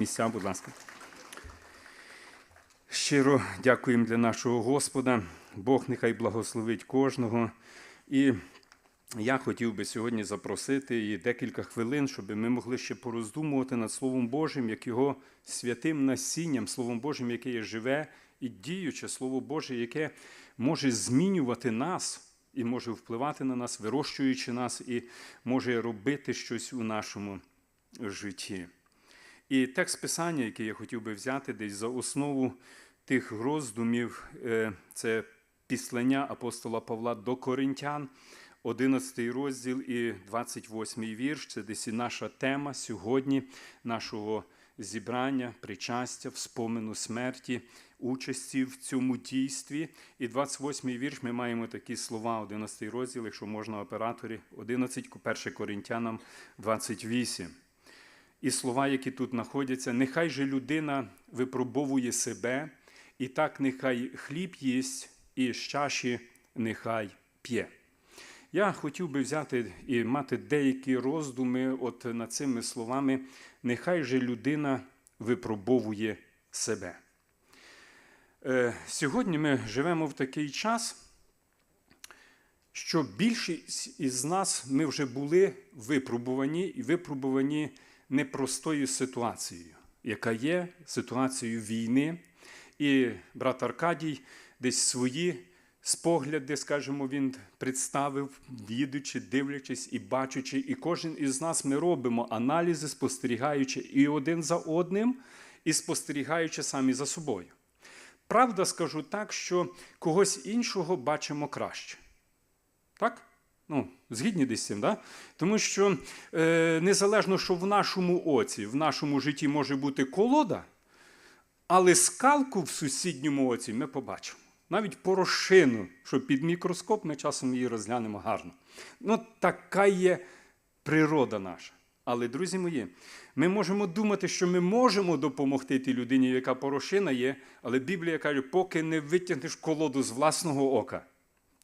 Місця, будь ласка. Щиро дякуємо для нашого Господа. Бог нехай благословить кожного. І я хотів би сьогодні запросити і декілька хвилин, щоб ми могли ще пороздумувати над Словом Божим, як його святим насінням, Словом Божим, яке є живе і діюче, Слово Боже, яке може змінювати нас і може впливати на нас, вирощуючи нас, і може робити щось у нашому житті. І текст писання, який я хотів би взяти десь за основу тих роздумів, е, це післання апостола Павла до Коринтян, 11 розділ і 28 вірш. Це десь і наша тема сьогодні, нашого зібрання, причастя, вспомину смерті, участі в цьому дійстві. І 28 вірш ми маємо такі слова, 11 розділ, якщо можна операторі, 11, 1 Коринтянам 28. І слова, які тут знаходяться, нехай же людина випробовує себе, і так нехай хліб їсть, і з чаші нехай п'є. Я хотів би взяти і мати деякі роздуми от над цими словами, нехай же людина випробовує себе. Е, Сьогодні ми живемо в такий час, що більшість із нас ми вже були випробувані і випробувані непростою ситуацією, яка є ситуацією війни. І брат Аркадій десь свої спогляди, скажімо, він представив, їдучи, дивлячись і бачачи, і кожен із нас ми робимо аналізи, спостерігаючи і один за одним, і спостерігаючи самі за собою. Правда, скажу так, що когось іншого бачимо краще. Так? Ну, згідні десь з цим, да? тому що е, незалежно, що в нашому оці, в нашому житті може бути колода, але скалку в сусідньому оці ми побачимо. Навіть порошину, що під мікроскоп ми часом її розглянемо гарно. Ну, така є природа наша. Але, друзі мої, ми можемо думати, що ми можемо допомогти тій людині, яка порошина є, але Біблія каже, поки не витягнеш колоду з власного ока,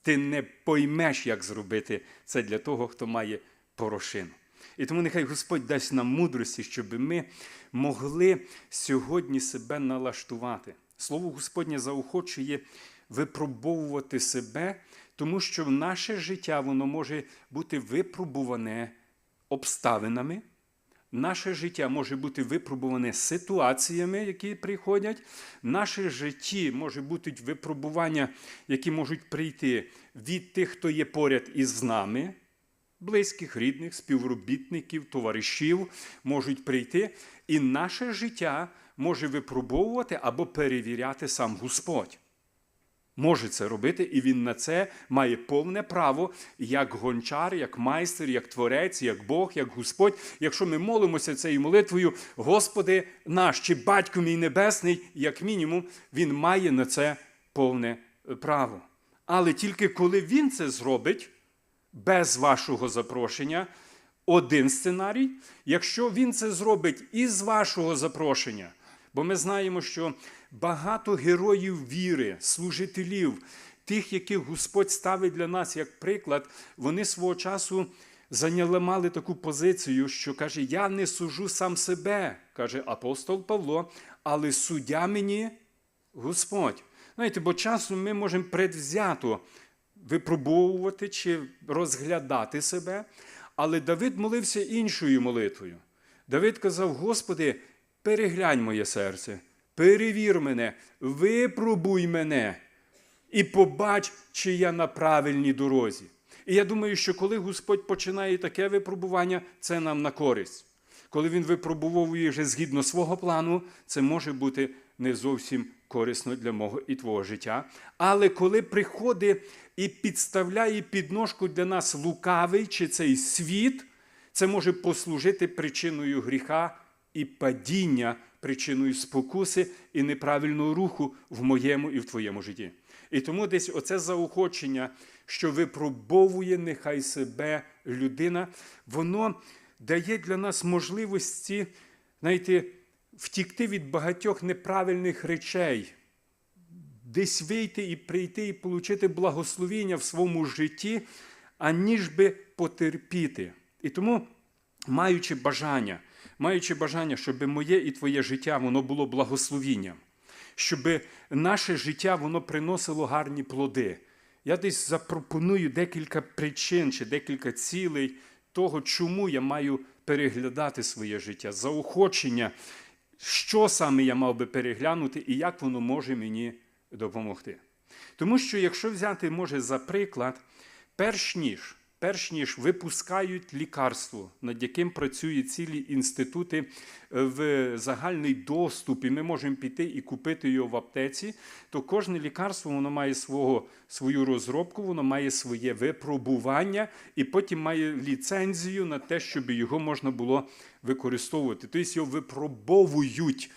ти не поймеш, як зробити це для того, хто має порошину. І тому нехай Господь дасть нам мудрості, щоб ми могли сьогодні себе налаштувати. Слово Господнє заохочує випробовувати себе, тому що наше життя воно може бути випробуване обставинами. Наше життя може бути випробуване ситуаціями, які приходять. Наше житті може бути випробування, які можуть прийти від тих, хто є поряд із нами, близьких, рідних, співробітників, товаришів можуть прийти. І наше життя може випробовувати або перевіряти сам Господь. Може це робити, і він на це має повне право, як гончар, як майстер, як творець, як Бог, як Господь. Якщо ми молимося цією молитвою, Господи наш чи Батько мій Небесний, як мінімум, він має на це повне право. Але тільки коли він це зробить без вашого запрошення, один сценарій, якщо він це зробить із вашого запрошення, бо ми знаємо, що багато героїв віри, служителів, тих, яких Господь ставить для нас як приклад, вони свого часу зайняли мали таку позицію, що каже: Я не сужу сам себе, каже апостол Павло, але суддя мені Господь. Знаєте, бо часом ми можемо предвзято випробовувати чи розглядати себе. Але Давид молився іншою молитвою. Давид казав: Господи, переглянь моє серце, перевір мене, випробуй мене і побач, чи я на правильній дорозі. І я думаю, що коли Господь починає таке випробування, це нам на користь. Коли Він випробовує вже згідно свого плану, це може бути не зовсім корисно для мого і твого життя. Але коли приходить і підставляє підножку для нас лукавий чи цей світ, це може послужити причиною гріха і падіння, причиною спокуси і неправильного руху в моєму і в твоєму житті. І тому десь оце заохочення, що випробовує нехай себе людина, воно дає для нас можливості, знаєте, втікти від багатьох неправильних речей, десь вийти і прийти і отримати благословіння в своєму житті, аніж би потерпіти. І тому, маючи бажання маючи бажання, щоб моє і твоє життя воно було благословінням, щоб наше життя воно приносило гарні плоди. Я десь запропоную декілька причин чи декілька цілей того, чому я маю переглядати своє життя, заохочення, що саме я мав би переглянути і як воно може мені допомогти. Тому що, якщо взяти, може, за приклад, перш ніж, перш ніж випускають лікарство, над яким працюють цілі інститути е, в загальний доступ, і ми можемо піти і купити його в аптеці, то кожне лікарство воно має свого, свою розробку, воно має своє випробування і потім має ліцензію на те, щоб його можна було використовувати. Тобто його випробовують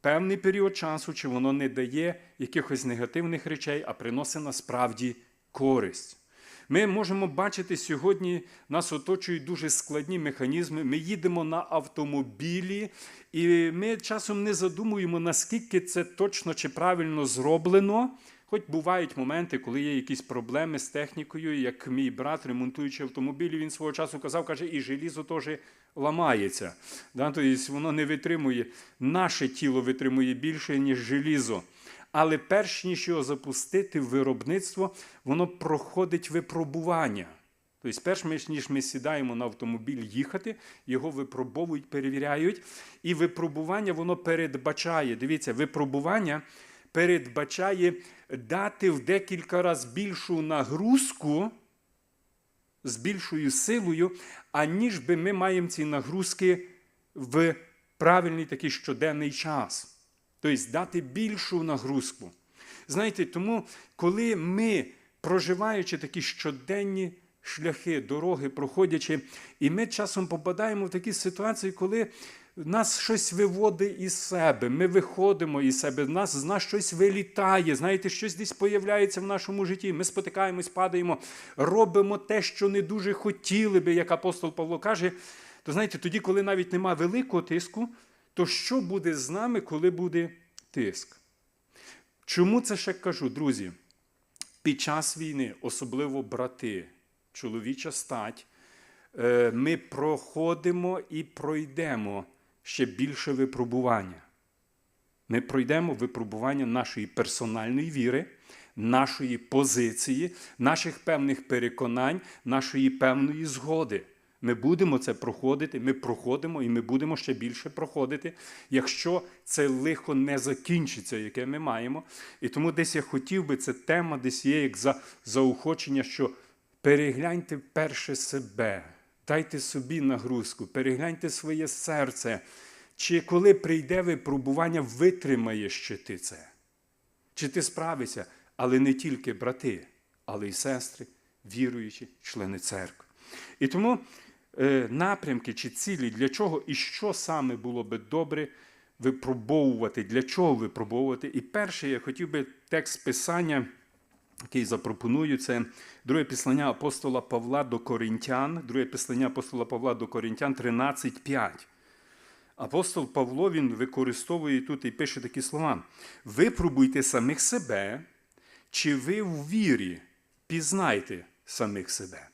певний період часу, чи воно не дає якихось негативних речей, а приносить насправді користь. Ми можемо бачити сьогодні, нас оточують дуже складні механізми. Ми їдемо на автомобілі, і ми часом не задумуємо, наскільки це точно чи правильно зроблено. Хоч бувають моменти, коли є якісь проблеми з технікою, як мій брат, ремонтуючи автомобілі, він свого часу казав, каже, і желізо теж ламається. Тобто воно не витримує, наше тіло витримує більше, ніж желізо. Але перш ніж його запустити в виробництво, воно проходить випробування. Тобто, перш ніж ми сідаємо на автомобіль їхати, його випробовують, перевіряють. І випробування воно передбачає. Дивіться, випробування передбачає дати в декілька разів більшу нагрузку з більшою силою, аніж би ми маємо ці нагрузки в правильний такий щоденний час. Тобто дати більшу нагрузку. Знаєте, тому, коли ми, проживаючи такі щоденні шляхи, дороги, проходячи, і ми часом попадаємо в такі ситуації, коли нас щось виводить із себе, ми виходимо із себе, нас, з нас щось вилітає, знаєте, щось десь появляється в нашому житті. Ми спотикаємось, падаємо, робимо те, що не дуже хотіли би, як апостол Павло каже, то знаєте, тоді, коли навіть нема великого тиску, то що буде з нами, коли буде тиск? Чому це ще кажу, друзі? Під час війни, особливо брати, чоловіча стать, е, ми проходимо і пройдемо ще більше випробування. Ми пройдемо випробування нашої персональної віри, нашої позиції, наших певних переконань, нашої певної згоди. Ми будемо це проходити, ми проходимо і ми будемо ще більше проходити, якщо це лихо не закінчиться, яке ми маємо. І тому десь я хотів би, це тема десь є як за заохочення, що перегляньте перше себе, дайте собі нагрузку, перегляньте своє серце. Чи коли прийде випробування, витримаєш ще ти це? Чи ти справишся, але не тільки брати, але й сестри, віруючі, члени церкви. І тому напрямки чи цілі, для чого і що саме було би добре випробовувати, для чого випробовувати. І перше, я хотів би текст Писання, який запропоную, це друге післання апостола Павла до Коринтян, друге післання апостола Павла до Коринтян 13.5. Апостол Павло він використовує тут і пише такі слова: випробуйте самих себе, чи ви в вірі пізнайте самих себе.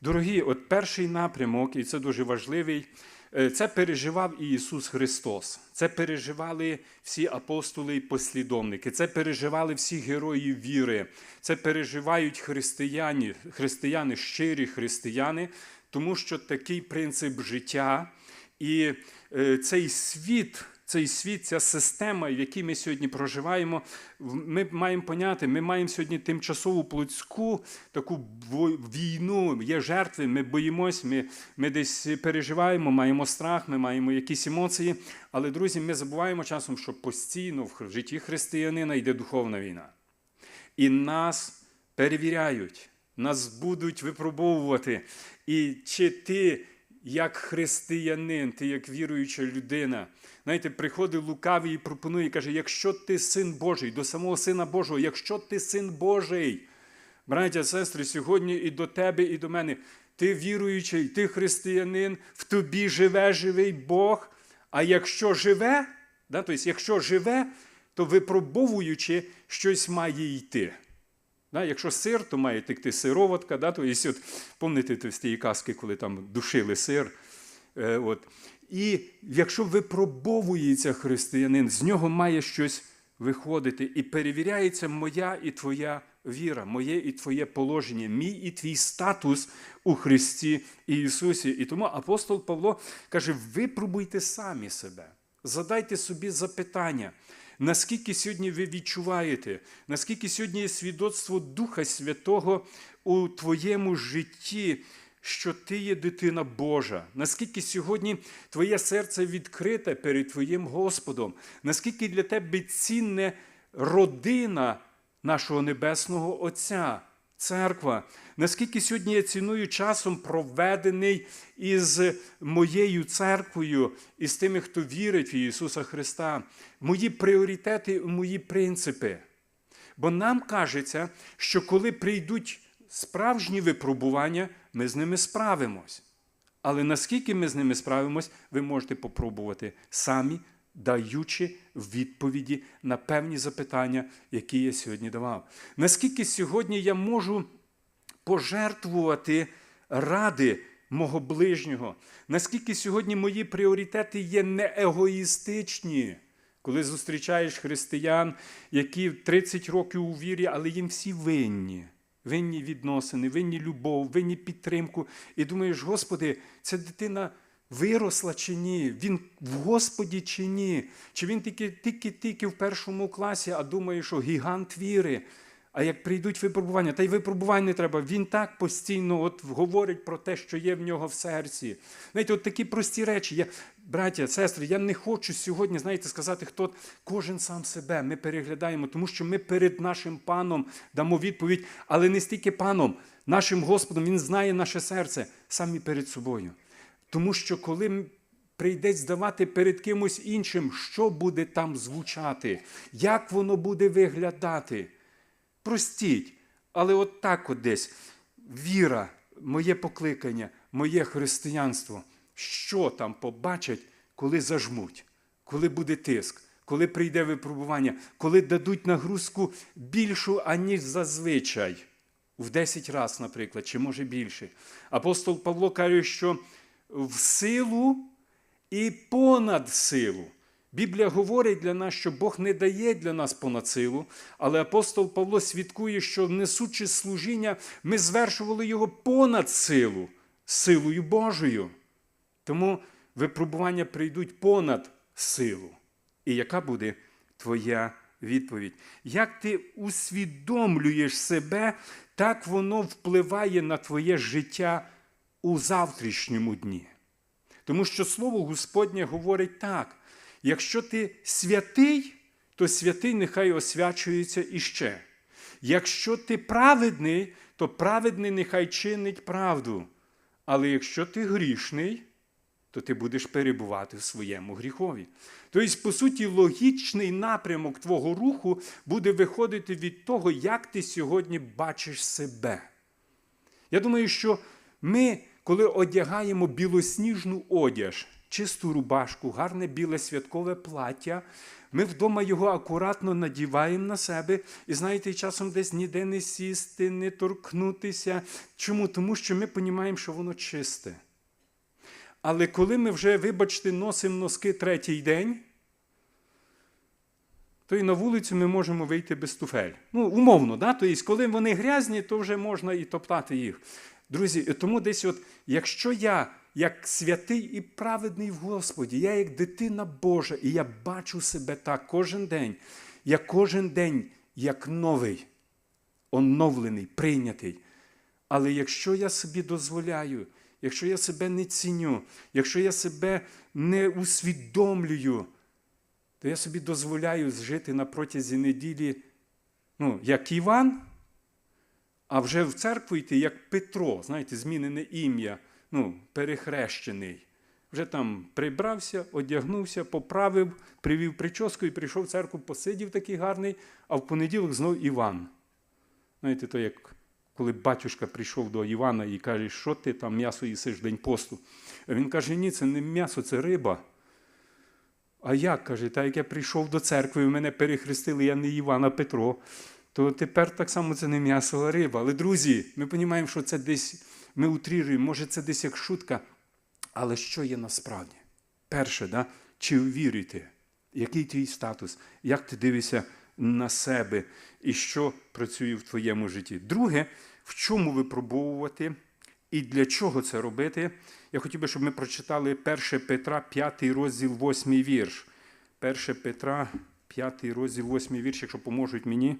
Дорогі, от перший напрямок, і це дуже важливий, е, це переживав і Ісус Христос. Це переживали всі апостоли і послідовники, це переживали всі герої віри, це переживають християни, християни, щирі християни, тому що такий принцип життя. І е, цей світ, цей світ, ця система, в якій ми сьогодні проживаємо, ми маємо поняти, ми маємо сьогодні тимчасову плотську таку війну, є жертви, ми боїмось, ми, ми десь переживаємо, маємо страх, ми маємо якісь емоції. Але, друзі, ми забуваємо часом, що постійно в житті християнина йде духовна війна. І нас перевіряють, нас будуть випробовувати. І чи ти як християнин, ти як віруюча людина. Знаєте, приходить лукавий і пропонує, каже: якщо ти син Божий, до самого Сина Божого, якщо ти син Божий, браття, сестри, сьогодні і до тебе, і до мене, ти віруючий, ти християнин, в тобі живе живий Бог. А якщо живе, да, тобто, якщо живе, то випробовуючи, щось має йти. Да, Якщо сир, то має текти сироватка. Да, то, от, Пам'ятаєте з тієї казки, коли там душили сир, Е, От. І якщо випробовується християнин, з нього має щось виходити. І перевіряється моя і твоя віра, моє і твоє положення, мій і твій статус у Христі Ісусі. І тому апостол Павло каже: випробуйте самі себе, задайте собі запитання. Наскільки сьогодні ви відчуваєте, наскільки сьогодні є свідоцтво Духа Святого у твоєму житті, що ти є дитина Божа, наскільки сьогодні твоє серце відкрите перед Твоїм Господом, наскільки для тебе цінне родина нашого Небесного Отця, церква, наскільки сьогодні я ціную часом проведений із моєю церквою, і з тими, хто вірить в Ісуса Христа, мої пріоритети, мої принципи. Бо нам кажеться, що коли прийдуть справжні випробування, ми з ними справимось. Але наскільки ми з ними справимось, ви можете попробувати самі, даючи відповіді на певні запитання, які я сьогодні давав. Наскільки сьогодні я можу пожертвувати ради мого ближнього, наскільки сьогодні мої пріоритети є не егоїстичні. Коли зустрічаєш християн, які 30 років у вірі, але їм всі винні. Винні відносини, винні любов, винні підтримку. І думаєш, Господи, ця дитина виросла чи ні? Він в Господі чи ні? Чи він тільки тільки, тільки в першому класі, а думає, що гігант віри. А як прийдуть випробування, та й випробувань не треба. Він так постійно от говорить про те, що є в нього в серці. Знаєте, от такі прості речі. Я, Браття, сестри, я не хочу сьогодні, знаєте, сказати, хто кожен сам себе. Ми переглядаємо, тому що ми перед нашим паном дамо відповідь, але не стільки паном, нашим Господом, Він знає наше серце самі перед собою. Тому що коли прийдеться здавати перед кимось іншим, що буде там звучати, як воно буде виглядати. Простіть, але от так от десь віра, моє покликання, моє християнство, що там побачать, коли зажмуть, коли буде тиск, коли прийде випробування, коли дадуть нагрузку більшу, аніж зазвичай. В 10 разів, наприклад, чи може більше. Апостол Павло каже, що в силу і понад силу. Біблія говорить для нас, що Бог не дає для нас понад силу, але апостол Павло свідкує, що несучи служіння, ми звершували його понад силу, силою Божою. Тому випробування прийдуть понад силу. І яка буде твоя відповідь? Як ти усвідомлюєш себе, так воно впливає на твоє життя у завтрашньому дні. Тому що Слово Господнє говорить так: якщо ти святий, то святий нехай освячується іще. Якщо ти праведний, то праведний нехай чинить правду. Але якщо ти грішний, то ти будеш перебувати в своєму гріхові. Тобто, по суті, логічний напрямок твого руху буде виходити від того, як ти сьогодні бачиш себе. Я думаю, що ми, коли одягаємо білосніжну одяж, чисту рубашку, гарне біле святкове плаття, ми вдома його акуратно надіваємо на себе і, знаєте, часом десь ніде не сісти, не торкнутися. Чому? Тому що ми розуміємо, що воно чисте. Але коли ми вже, вибачте, носимо носки третій день, то і на вулицю ми можемо вийти без туфель. Ну, умовно, да? тобто, коли вони грязні, то вже можна і топтати їх. Друзі, тому десь, от, якщо я, як святий і праведний в Господі, я як дитина Божа, і я бачу себе так кожен день, я кожен день як новий, оновлений, прийнятий. Але якщо я собі дозволяю, якщо я себе не ціню, якщо я себе не усвідомлюю, то я собі дозволяю жити на протязі неділі, ну, як Іван, а вже в церкву йти, як Петро, знаєте, змінене ім'я, ну, перехрещений. Вже там прибрався, одягнувся, поправив, привів прическу і прийшов в церкву, посидів такий гарний, а в понеділок знов Іван. Знаєте, то як коли батюшка прийшов до Івана і каже, що ти там м'ясо їсиш день посту. А він каже, ні, це не м'ясо, це риба. А як каже, та як я прийшов до церкви, і мене перехрестили, я не Іван, а Петро, то тепер так само це не м'ясо, а риба. Але, друзі, ми розуміємо, що це десь ми утріруємо, може, це десь як шутка. Але що є насправді? Перше, да? чи вірите? Який твій статус? Як ти дивишся на себе і що працює в твоєму житті? Друге, в чому випробовувати і для чого це робити? Я хотів би, щоб ми прочитали 1 Петра, 5 розділ, 8 вірш. 1 Петра, 5 розділ, 8 вірш, якщо поможуть мені.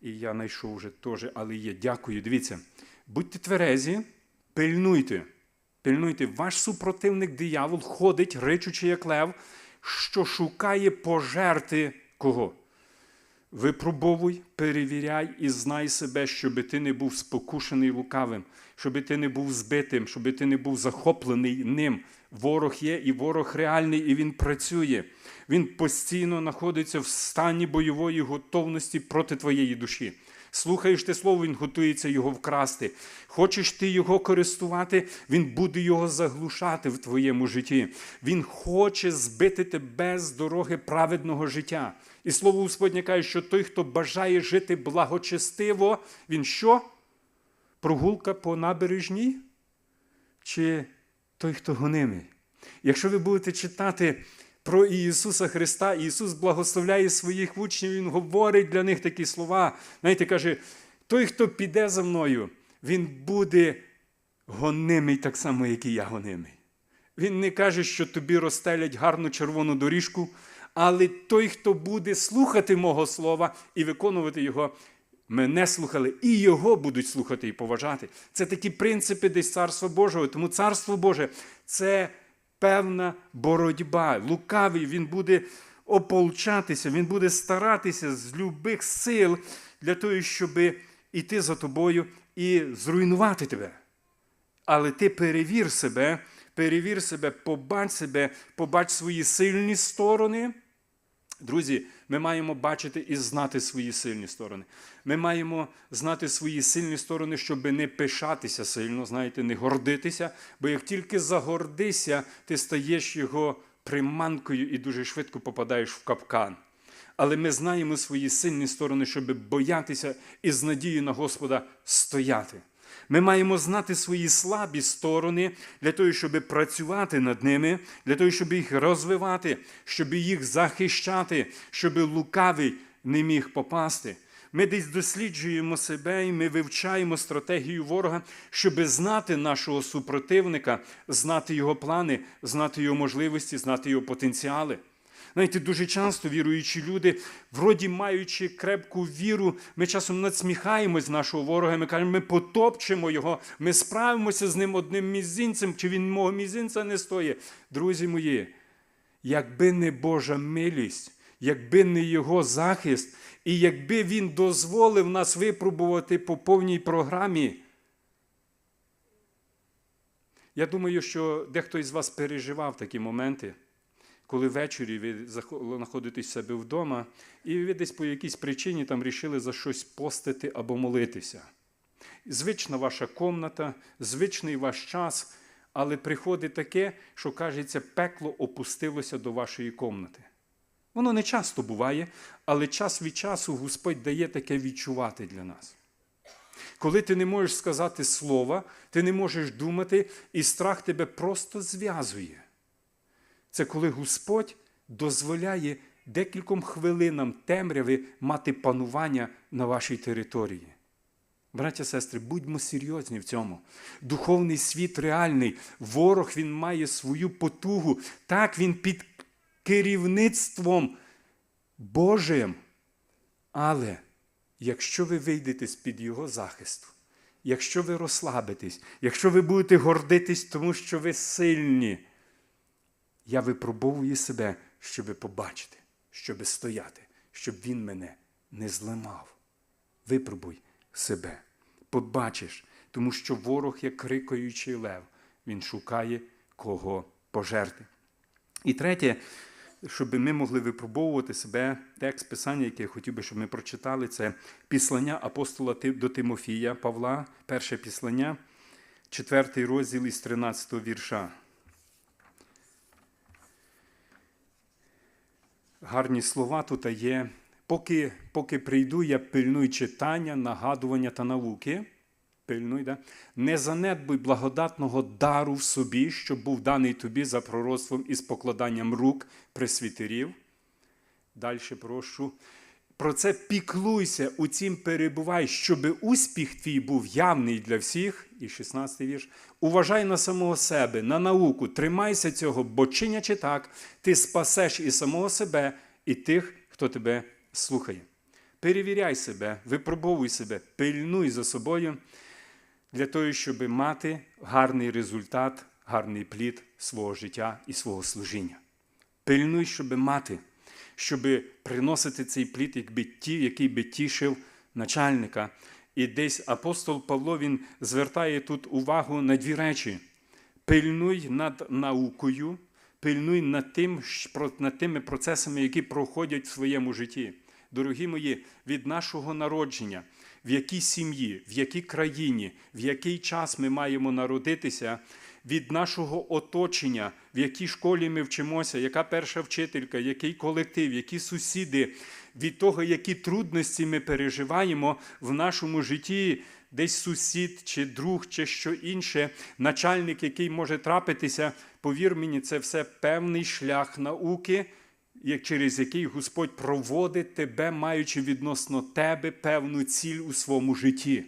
І я знайшов вже теж, але є. Дякую. Дивіться. Будьте тверезі, пильнуйте. Пильнуйте, ваш супротивник диявол ходить, ричучи, як лев, що шукає пожерти кого? Випробовуй, перевіряй і знай себе, щоби ти не був спокушений лукавим, щоби ти не був збитим, щоби ти не був захоплений ним. Ворог є, і ворог реальний, і він працює. Він постійно знаходиться в стані бойової готовності проти твоєї душі. Слухаєш ти слово, він готується його вкрасти. Хочеш ти його користувати, він буде його заглушати в твоєму житті. Він хоче збити тебе з дороги праведного життя. І слово Господнє каже, що той, хто бажає жити благочестиво, він що? Прогулка по набережній? Чи той, хто гонимий? Якщо ви будете читати про Ісуса Христа, Ісус благословляє своїх учнів, Він говорить для них такі слова. Знаєте, каже, той, хто піде за мною, він буде гонимий так само, як і я гонимий. Він не каже, що тобі розстелять гарну червону доріжку, але той, хто буде слухати мого слова і виконувати його, мене слухали, і його будуть слухати і поважати. Це такі принципи десь царства Божого. Тому царство Боже це певна боротьба. Лукавий він буде ополчатися, він буде старатися з любих сил для того, щоб іти за тобою і зруйнувати тебе. Але ти перевір себе, перевір себе, побач себе, побач свої сильні сторони. Друзі, ми маємо бачити і знати свої сильні сторони. Ми маємо знати свої сильні сторони, щоб не пишатися сильно, знаєте, не гордитися. Бо як тільки загордися, ти стаєш його приманкою і дуже швидко попадаєш в капкан. Але ми знаємо свої сильні сторони, щоб боятися і з надією на Господа стояти. Ми маємо знати свої слабі сторони для того, щоб працювати над ними, для того, щоб їх розвивати, щоб їх захищати, щоб лукавий не міг попасти. Ми десь досліджуємо себе і ми вивчаємо стратегію ворога, щоб знати нашого супротивника, знати його плани, знати його можливості, знати його потенціали. Знаєте, дуже часто віруючі люди, вроді маючи крепку віру, ми часом надсміхаємось з нашого ворога, ми кажемо, ми потопчемо його, ми справимося з ним одним мізинцем, чи він мого мізинця не стоїть. Друзі мої, якби не Божа милість, якби не Його захист, і якби Він дозволив нас випробувати по повній програмі. Я думаю, що дехто із вас переживав такі моменти коли ввечері ви знаходитесь себе вдома, і ви десь по якійсь причині там рішили за щось постити або молитися. Звична ваша комната, звичний ваш час, але приходить таке, що кажеться, пекло опустилося до вашої комнати. Воно не часто буває, але час від часу Господь дає таке відчувати для нас. Коли ти не можеш сказати слова, ти не можеш думати, і страх тебе просто зв'язує. Це коли Господь дозволяє декільком хвилинам темряви мати панування на вашій території. Браття сестри, будьмо серйозні в цьому. Духовний світ реальний, ворог він має свою потугу. Так, він під керівництвом Божим. Але якщо ви вийдете з-під Його захисту, якщо ви розслабитесь, якщо ви будете гордитись, тому що ви сильні, я випробовую себе, щоб побачити, щоб стояти, щоб він мене не зламав. Випробуй себе, побачиш, тому що ворог, як крикаючий лев, він шукає кого пожерти. І третє, щоб ми могли випробовувати себе, текст писання, який я хотів би, щоб ми прочитали, це післання апостола до Тимофія Павла, перше післання, четвертий розділ із 13 вірша. гарні слова тут є. Поки поки прийду, я пильную читання, нагадування та науки. Пильнуй, да? не занедбуй благодатного дару в собі, що був даний тобі за пророцтвом і з покладанням рук пресвітерів. Далі прошу. Про це піклуйся, у цім перебувай, щоб успіх твій був явний для всіх. І 16 вірш. Уважай на самого себе, на науку, тримайся цього, бо чинячи так, ти спасеш і самого себе, і тих, хто тебе слухає. Перевіряй себе, випробовуй себе, пильнуй за собою для того, щоб мати гарний результат, гарний плід свого життя і свого служіння. Пильнуй, щоб мати, щоб приносити цей плід, який би тішив начальника. І десь апостол Павло він звертає тут увагу на дві речі: пильнуй над наукою, пильнуй над, тим, над тими процесами, які проходять в своєму житті. Дорогі мої, від нашого народження, в якій сім'ї, в якій країні, в який час ми маємо народитися, від нашого оточення, в якій школі ми вчимося, яка перша вчителька, який колектив, які сусіди, від того, які трудності ми переживаємо в нашому житті, десь сусід чи друг, чи що інше, начальник, який може трапитися, повір мені, це все певний шлях науки через який Господь проводить тебе, маючи відносно тебе певну ціль у своєму житті.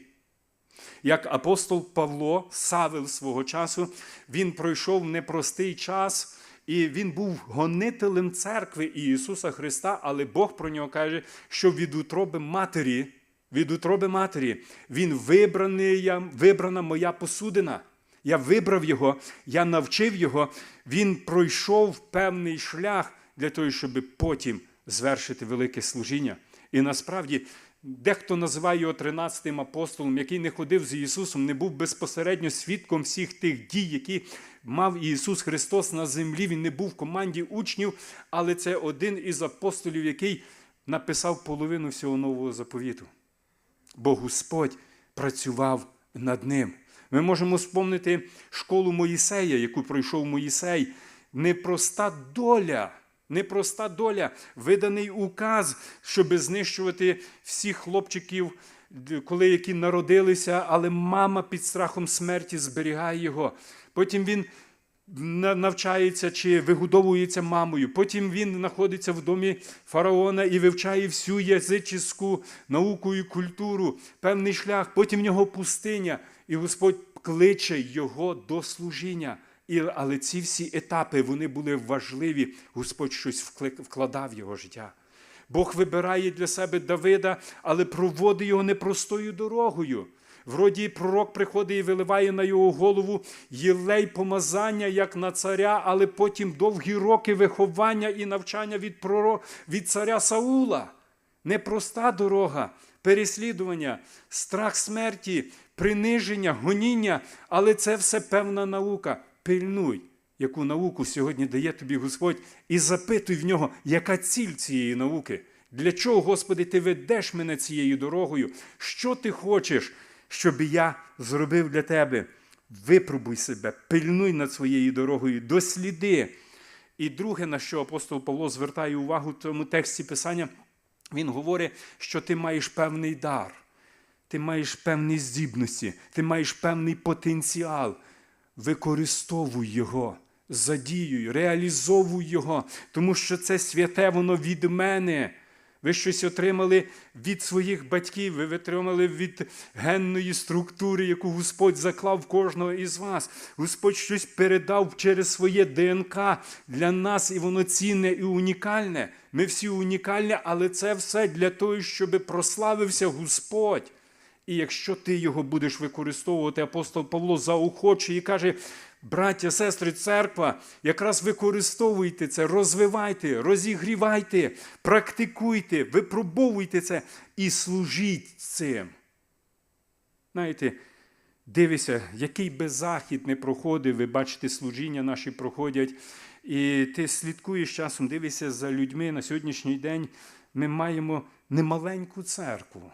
Як апостол Павло, Савел свого часу, він пройшов непростий час, і він був гонителем церкви Ісуса Христа, але Бог про нього каже, що від утроби матері, від утроби матері, він вибраний, вибрана моя посудина. Я вибрав його, я навчив його, він пройшов певний шлях для того, щоб потім звершити велике служіння. І насправді дехто називає його 13-тим апостолом, який не ходив з Ісусом, не був безпосередньо свідком всіх тих дій, які мав Ісус Христос на землі. Він не був в команді учнів, але це один із апостолів, який написав половину всього нового заповіту. Бо Господь працював над ним. Ми можемо спомнити школу Моїсея, яку пройшов Моїсей. Непроста доля непроста доля, виданий указ, щоб знищувати всіх хлопчиків, коли які народилися, але мама під страхом смерті зберігає його. Потім він навчається чи вигодовується мамою. Потім він знаходиться в домі фараона і вивчає всю язичську науку і культуру, певний шлях. Потім в нього пустиня, і Господь кличе його до служіння. І, Але ці всі етапи вони були важливі. Господь щось вкладав в його життя. Бог вибирає для себе Давида, але проводить його непростою дорогою. Вроді пророк приходить і виливає на його голову єлей помазання, як на царя, але потім довгі роки виховання і навчання від пророк, від царя Саула. Непроста дорога, переслідування, страх смерті, приниження, гоніння, але це все певна наука пильнуй, яку науку сьогодні дає тобі Господь, і запитуй в нього, яка ціль цієї науки. Для чого, Господи, ти ведеш мене цією дорогою? Що ти хочеш, щоб я зробив для тебе? Випробуй себе, пильнуй над своєю дорогою, досліди. І друге, на що апостол Павло звертає увагу в цьому тексті Писання, він говорить, що ти маєш певний дар, ти маєш певні здібності, ти маєш певний потенціал використовуй його, задіюй, реалізовуй його, тому що це святе воно від мене. Ви щось отримали від своїх батьків, ви отримали від генної структури, яку Господь заклав кожного із вас. Господь щось передав через своє ДНК для нас, і воно цінне і унікальне. Ми всі унікальні, але це все для того, щоб прославився Господь. І якщо ти його будеш використовувати, апостол Павло заохочує і каже, браття, сестри, церква, якраз використовуйте це, розвивайте, розігрівайте, практикуйте, випробовуйте це і служіть цим. Знаєте, дивися, який би захід не проходив, ви бачите, служіння наші проходять. І ти слідкуєш часом, дивишся за людьми на сьогоднішній день. Ми маємо немаленьку церкву.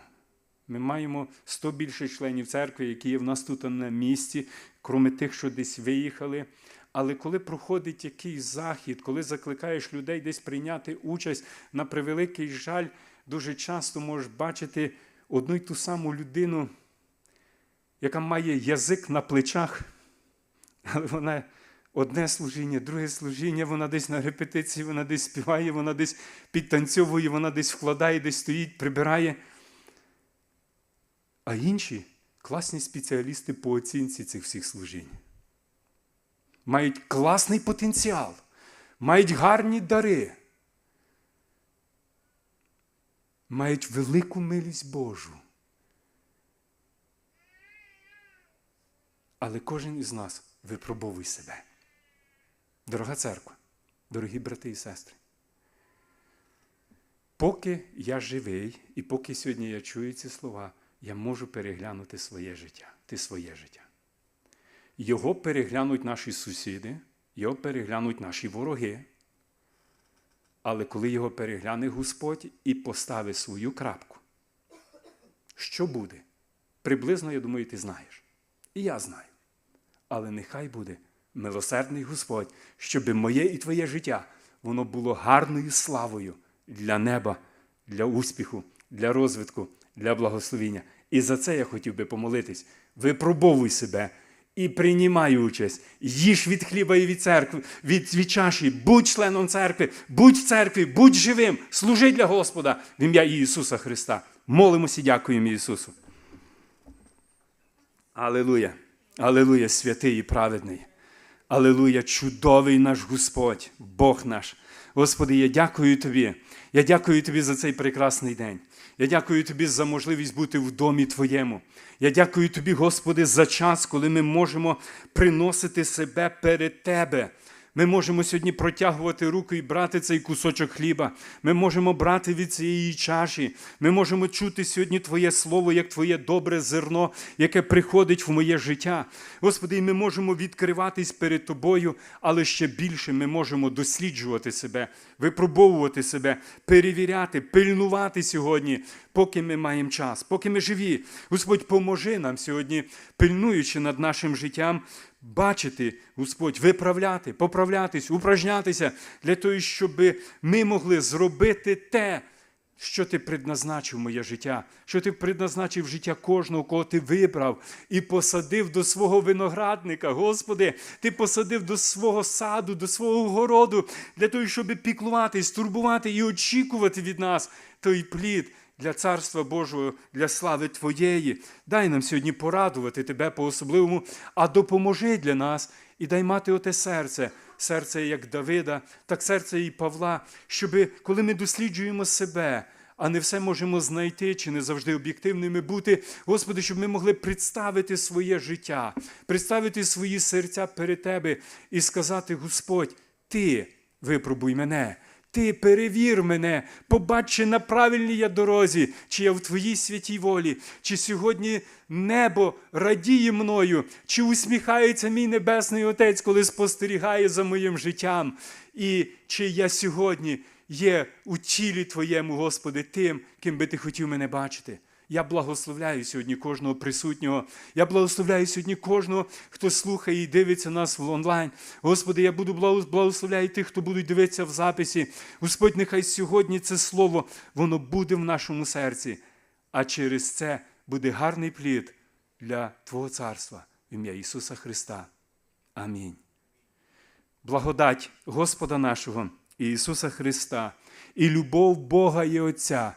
Ми маємо 100 більше членів церкви, які є в нас тут на місці, крім тих, що десь виїхали. Але коли проходить якийсь захід, коли закликаєш людей десь прийняти участь, на превеликий жаль, дуже часто можеш бачити одну й ту саму людину, яка має язик на плечах, але вона одне служіння, друге служіння, вона десь на репетиції, вона десь співає, вона десь підтанцьовує, вона десь вкладає, десь стоїть, прибирає. А інші класні спеціалісти по оцінці цих всіх служінь. Мають класний потенціал, мають гарні дари, мають велику милість Божу. Але кожен із нас випробовує себе. Дорога церква, дорогі брати і сестри. Поки я живий, і поки сьогодні я чую ці слова, я можу переглянути своє життя, ти своє життя. Його переглянуть наші сусіди, його переглянуть наші вороги. Але коли його перегляне Господь і поставить свою крапку, що буде? Приблизно, я думаю, ти знаєш. І я знаю. Але нехай буде милосердний Господь, щоб моє і твоє життя воно було гарною славою для неба, для успіху, для розвитку, для благословіння. І за це я хотів би помолитись. Випробовуй себе і приймай участь. Їж від хліба і від церкви, від, від чаші, будь членом церкви, будь в церкві, будь живим, служи для Господа в ім'я Ісуса Христа. Молимося і дякуємо Ісусу. Аллилуйя! Аллилуйя, святий і праведний. Аллилуйя, чудовий наш Господь, Бог наш. Господи, я дякую Тобі. Я дякую Тобі за цей прекрасний день. Я дякую Тобі за можливість бути в домі Твоєму. Я дякую Тобі, Господи, за час, коли ми можемо приносити себе перед Тебе. Ми можемо сьогодні протягувати руку і брати цей кусочок хліба. Ми можемо брати від цієї чаші. Ми можемо чути сьогодні Твоє Слово, як Твоє добре зерно, яке приходить в моє життя. Господи, ми можемо відкриватись перед Тобою, але ще більше ми можемо досліджувати себе, випробовувати себе, перевіряти, пильнувати сьогодні, поки ми маємо час, поки ми живі. Господь, поможи нам сьогодні, пильнуючи над нашим життям, бачити, Господь, виправляти, поправлятись, упражнятися для того, щоб ми могли зробити те, що ти предназначив моє життя, що ти предназначив життя кожного, кого ти вибрав і посадив до свого виноградника. Господи, ти посадив до свого саду, до свого городу, для того, щоб піклуватись, турбувати і очікувати від нас той плід для Царства Божого, для слави Твоєї. Дай нам сьогодні порадувати Тебе по-особливому, а допоможи для нас і дай мати оте серце, серце як Давида, так серце і Павла, щоби, коли ми досліджуємо себе, а не все можемо знайти чи не завжди об'єктивними бути, Господи, щоб ми могли представити своє життя, представити свої серця перед Тебе і сказати: Господь, Ти випробуй мене. Ти перевір мене, побач, чи на правильній я дорозі, чи я в твоїй святій волі, чи сьогодні небо радіє мною, чи усміхається мій Небесний Отець, коли спостерігає за моїм життям, і чи я сьогодні є у тілі Твоєму, Господи, тим, ким би ти хотів мене бачити. Я благословляю сьогодні кожного присутнього. Я благословляю сьогодні кожного, хто слухає і дивиться нас в онлайн. Господи, я буду благословляю тих, хто будуть дивитися в записі. Господь, нехай сьогодні це слово, воно буде в нашому серці, а через це буде гарний плід для Твого царства в ім'я Ісуса Христа. Амінь. Благодать Господа нашого і Ісуса Христа, і любов Бога і Отця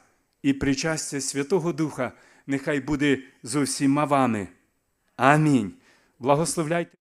і причастя Святого Духа нехай буде з усіма вами. Амінь. Благословляйте.